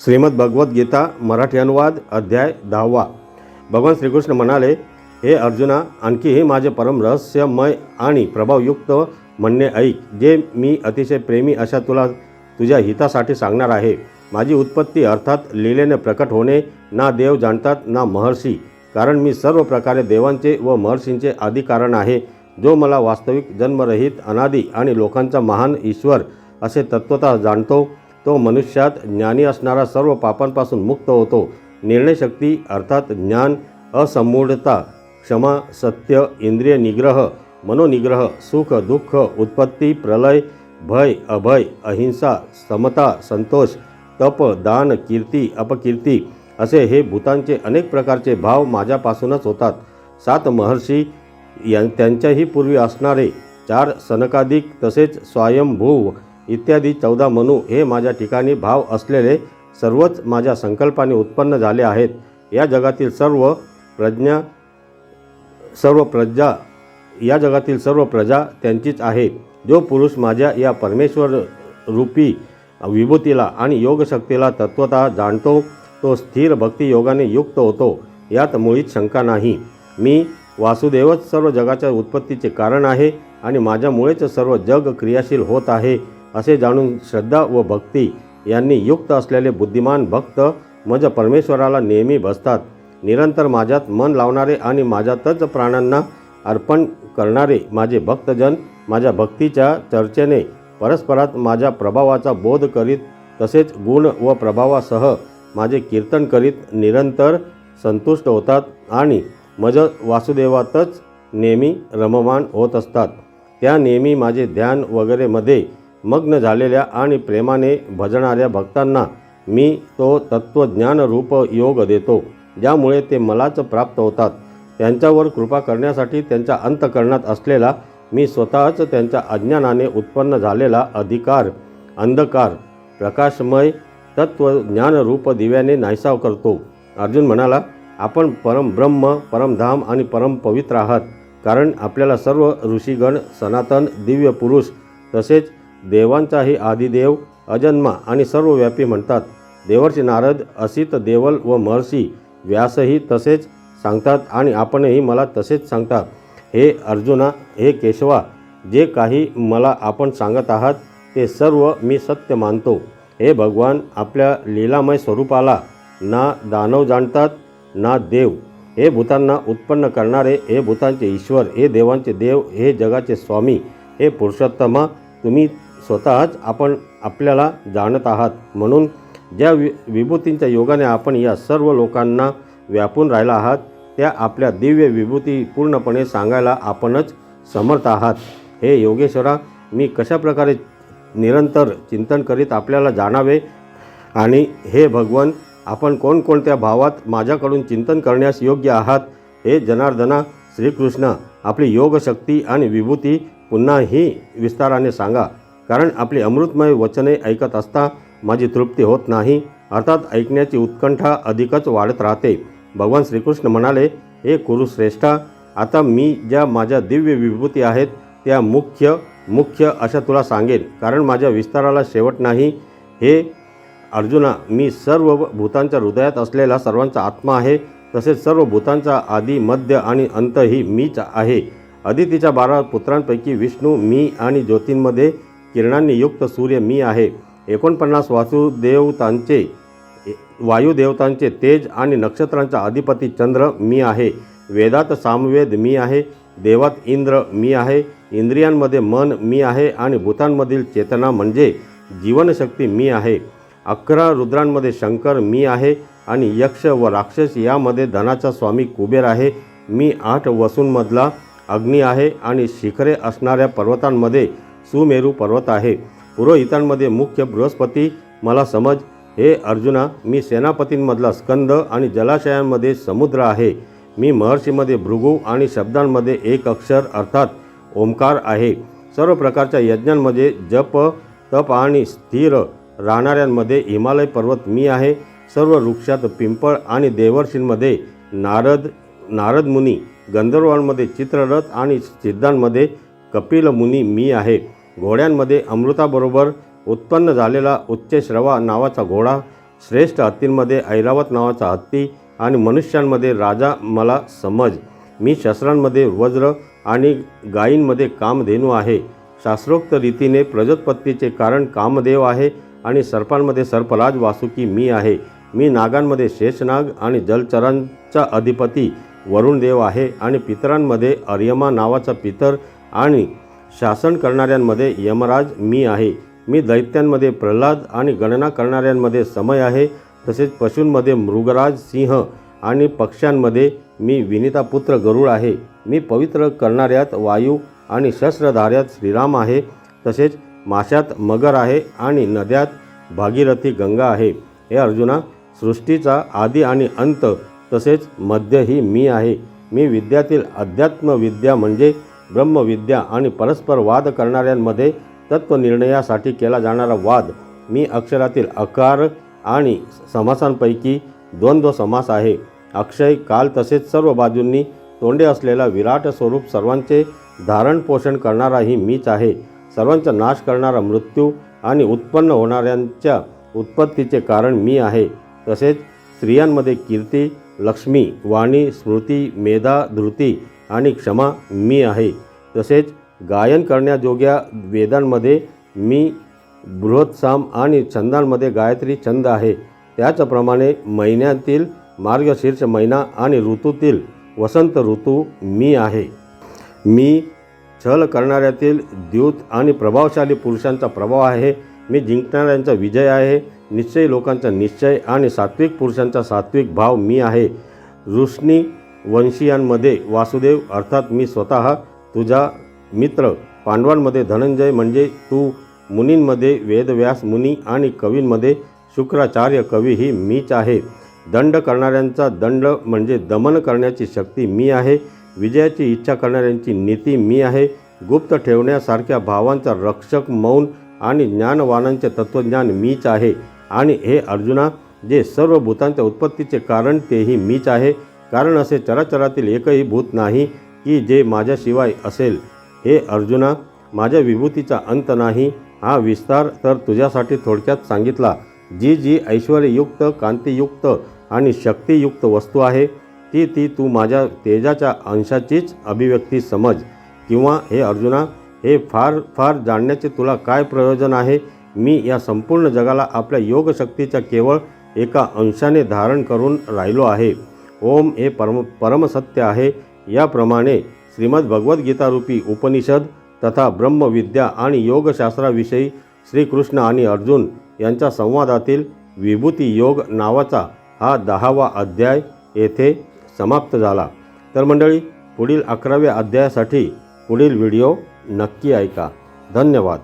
श्रीमद भगवद्गीता मराठी अनुवाद अध्याय दहावा. भगवान श्रीकृष्ण म्हणाले हे अर्जुना आणखीही माझे परम रहस्यमय आणि प्रभावयुक्त म्हणणे ऐक जे मी अतिशय प्रेमी अशा तुला तुझ्या हितासाठी सांगणार आहे. माझी उत्पत्ती अर्थात लीलेने प्रकट होणे ना देव जाणतात ना महर्षी. कारण मी सर्व प्रकारे देवांचे व महर्षींचे आदी कारण आहे. जो मला वास्तविक जन्मरहित अनादी आणि लोकांचा महान ईश्वर असे तत्वतः जाणतो तो मनुष्यात ज्ञानी असणारा सर्व पापांपासून मुक्त होतो. निर्णयशक्ती अर्थात ज्ञान असमूढता क्षमा सत्य इंद्रिय निग्रह मनोनिग्रह सुख दुःख उत्पत्ती प्रलय भय अभय अहिंसा समता संतोष तप दान कीर्ती अपकीर्ती असे हे भूतांचे अनेक प्रकारचे भाव माझ्यापासूनच होतात. सात महर्षी यां त्यांच्याही पूर्वी असणारे चार सनकादिक तसेच स्वयंभू इत्यादी चौदा मनू हे माझ्या ठिकाणी भाव असलेले सर्वच माझ्या संकल्पाने उत्पन्न झाले आहेत. या जगातील सर्व प्रज्ञा सर्व प्रजा या जगातील सर्व प्रजा त्यांचीच आहे जो पुरुष माझ्या या परमेश्वर रूपी विभूतीला आणि योगशक्तीला तत्वतः जाणतो तो स्थिर भक्तियोगाने युक्त होतो. यात मुळीच शंका नाही. मी वासुदेवच सर्व जगाच्या उत्पत्तीचे कारण आहे आणि माझ्यामुळेच सर्व जग क्रियाशील होत आहे. असे जाणून श्रद्धा व भक्ती यांनी युक्त असलेले बुद्धिमान भक्त मज परमेश्वराला नेहमी बसतात. निरंतर माझ्यात मन लावणारे आणि माझ्यातच प्राणांना अर्पण करणारे माझे भक्तजन माझ्या भक्तीच्या चर्चेने परस्परात माझ्या प्रभावाचा बोध करीत तसेच गुण व प्रभावासह माझे कीर्तन करीत निरंतर संतुष्ट होतात आणि मज वासुदेवातच नेहमी रममान होत असतात. त्या नेहमी माझे ध्यान वगैरेमध्ये मग्न झालेल्या आणि प्रेमाने भजणाऱ्या भक्तांना मी तो तत्त्वज्ञानरूप योग देतो. ज्यामुळे ते मलाच प्राप्त होतात. त्यांच्यावर कृपा करण्यासाठी त्यांच्या अंतकरणात असलेला मी स्वतःच त्यांच्या अज्ञानाने उत्पन्न झालेला अधिकार अंधकार प्रकाशमय तत्त्वज्ञानरूप दिव्याने नाहीसाव करतो. अर्जुन म्हणाला आपण परमब्रह्म परमधाम आणि परम पवित्र आहात. कारण आपल्याला सर्व ऋषीगण सनातन दिव्य पुरुष तसेच देवांचाही आदिदेव अजन्मा आणि सर्वव्यापी म्हणतात. देवर्षी नारद असित देवल व महर्षी व्यासही तसेच सांगतात आणि आपणही मला तसेच सांगतात. हे अर्जुना हे केशवा जे काही मला आपण सांगत आहात ते सर्व मी सत्य मानतो. हे भगवान आपल्या लीलामय स्वरूपाला ना दानव जाणतात ना देव. हे भूतांना उत्पन्न करणारे हे भूतांचे ईश्वर हे देवांचे देव हे जगाचे स्वामी हे पुरुषोत्तमा तुम्ही स्वतःच आपण आपल्याला जाणत आहात. म्हणून ज्या वि विभूतींच्या योगाने आपण या सर्व लोकांना व्यापून राहिला आहात त्या आपल्या दिव्य विभूती पूर्णपणे सांगायला आपणच समर्थ आहात. हे योगेश्वरा मी कशाप्रकारे निरंतर चिंतन करीत आपल्याला जाणावे? आणि हे भगवन आपण कोणकोणत्या भावात माझ्याकडून चिंतन करण्यास योग्य आहात? हे जनार्दना श्रीकृष्ण आपली योगशक्ती आणि विभूती पुन्हाही विस्ताराने सांगा. कारण आपली अमृतमय वचने ऐकत असता माझी तृप्ती होत नाही. अर्थात ऐकण्याची उत्कंठा अधिकच वाढत राहते. भगवान श्रीकृष्ण म्हणाले हे कुरुश्रेष्ठा आता मी ज्या माझ्या दिव्य विभूती आहेत त्या मुख्य मुख्य अशा तुला सांगेन. कारण माझ्या विस्ताराला शेवट नाही. हे अर्जुना मी सर्व भूतांच्या हृदयात असलेला सर्वांचा आत्मा आहे. तसेच सर्व भूतांचा आदी मध्य आणि अंतही मीच आहे. अदितीच्या बारा पुत्रांपैकी विष्णू मी आणि ज्योतींमध्ये किरणांनी युक्त सूर्य मी आहे. एकोणपन्नास वासुदेवतांचे वायुदेवतांचे तेज आणि नक्षत्रांचा अधिपती चंद्र मी आहे. वेदात सामवेद मी आहे. देवात इंद्र मी आहे. इंद्रियांमध्ये मन मी आहे आणि भूतांमधील चेतना म्हणजे जीवनशक्ती मी आहे. अकरा रुद्रांमध्ये शंकर मी आहे आणि यक्ष व राक्षस यामध्ये धनाचा स्वामी कुबेर आहे. मी आठ वसूंमधला अग्नी आहे आणि शिखरे असणाऱ्या पर्वतांमध्ये सुमेरू पर्वत आहे. पुरोहितांमध्ये मुख्य बृहस्पती मला समज. हे अर्जुना मी सेनापतींमधला स्कंद आणि जलाशयांमध्ये समुद्र आहे. मी महर्षीमध्ये भृगू आणि शब्दांमध्ये एक अक्षर अर्थात ओंकार आहे. सर्व प्रकारच्या यज्ञांमध्ये जप तप आणि स्थिर राहणाऱ्यांमध्ये हिमालय पर्वत मी आहे. सर्व वृक्षात पिंपळ आणि देवर्षींमध्ये नारद नारद मुनी गंधर्वांमध्ये चित्ररथ आणि सिद्धांमध्ये कपिल मुनी मी आहे. घोड्यांमध्ये अमृताबरोबर उत्पन्न झालेला उच्चश्रवा नावाचा घोडा श्रेष्ठ हत्तींमध्ये ऐरावत नावाचा हत्ती आणि मनुष्यांमध्ये राजा मला समज. मी शस्त्रांमध्ये वज्र आणि गायींमध्ये कामधेनू आहे. शास्त्रोक्त रीतीने प्रजोत्पत्तीचे कारण कामदेव आहे आणि सर्पांमध्ये सर्पराज वासुकी मी आहे. मी नागांमध्ये शेषनाग आणि जलचरांचा अधिपती वरुणदेव आहे आणि पितरांमध्ये अर्यमा नावाचा पितर आणि शासन करणाऱ्यांमध्ये यमराज मी आहे. मी दैत्यांमध्ये प्रल्हाद आणि गणना करणाऱ्यांमध्ये समय आहे. तसेच पशूंमध्ये मृगराज सिंह आणि पक्ष्यांमध्ये मी विनितापुत्र गरुड आहे. मी पवित्र करणाऱ्यात वायू आणि शस्त्रधाऱ्यात श्रीराम आहे. तसेच माशात मगर आहे आणि नद्यात भागीरथी गंगा आहे. हे अर्जुना सृष्टीचा आदी आणि अंत तसेच मध्यही मी आहे. मी विद्यातील अध्यात्मविद्या म्हणजे ब्रह्मविद्या आणि परस्पर वाद करणाऱ्यांमध्ये तत्त्वनिर्णयासाठी केला जाणारा वाद मी अक्षरातील अकार आणि समासांपैकी द्वंद्व समास आहे. अक्षय काल तसेच सर्व बाजूंनी तोंडे असलेला विराट स्वरूप सर्वांचे धारण पोषण करणाराही मीच आहे. सर्वांचा नाश करणारा मृत्यू आणि उत्पन्न होणाऱ्यांच्या उत्पत्तीचे कारण मी आहे. तसेच स्त्रियांमध्ये कीर्ती लक्ष्मी वाणी स्मृती मेधा धृती आणि क्षमा मी आहे. तसेच गायन करण्याजोग्या वेदांमध्ये मी बृहत्साम आणि छंदांमध्ये गायत्री छंद आहे. त्याचप्रमाणे महिन्यातील मार्गशीर्ष महिना आणि ऋतूतील वसंत ऋतू मी आहे. मी छल करणाऱ्यातील द्यूत आणि प्रभावशाली पुरुषांचा प्रभाव आहे. मी जिंकणाऱ्यांचा विजय आहे. निश्चयी लोकांचा निश्चय आणि सात्विक पुरुषांचा सात्विक भाव मी आहे. ऋष्णी वंशीयांमध्ये वासुदेव अर्थात मी स्वतः तुझा मित्र. पांडवांमध्ये धनंजय म्हणजे तू. मुनींमध्ये वेदव्यास मुनी आणि कवींमध्ये शुक्राचार्य कवी ही मीच आहे. दंड करणाऱ्यांचा दंड म्हणजे दमन करण्याची शक्ती मी आहे. विजयाची इच्छा करणाऱ्यांची नीती मी आहे. गुप्त ठेवण्यासारख्या भावांचा रक्षक मौन आणि ज्ञानवानांचे तत्त्वज्ञान मीच आहे. आणि हे अर्जुना जे सर्व भूतांच्या उत्पत्तीचे कारण तेही मीच आहे. कारण असे चराचरातील एकही भूत नाही की जे माझ्याशिवाय असेल. हे अर्जुना माझ्या विभूतीचा अंत नाही. हा विस्तार तर तुझ्यासाठी थोडक्यात सांगितला. जी जी ऐश्वर्ययुक्त कांतीयुक्त आणि शक्तियुक्त वस्तू आहे ती ती तू माझ्या तेजाच्या अंशाचीच अभिव्यक्ती समज. किंवा हे अर्जुना हे फार फार जाणण्याचे तुला काय प्रयोजन आहे? मी या संपूर्ण जगाला आपल्या योगशक्तीच्या केवळ एका अंशाने धारण करून राहिलो आहे. ओम हे परम परमसत्य आहे. याप्रमाणे श्रीमद भगवद्गीतारूपी उपनिषद तथा ब्रह्मविद्या आणि योगशास्त्राविषयी श्रीकृष्ण आणि अर्जुन यांच्या संवादातील विभूती योग नावाचा हा दहावा अध्याय येथे समाप्त झाला. तर मंडळी पुढील अकराव्या अध्यायासाठी पुढील व्हिडिओ नक्की ऐका. धन्यवाद.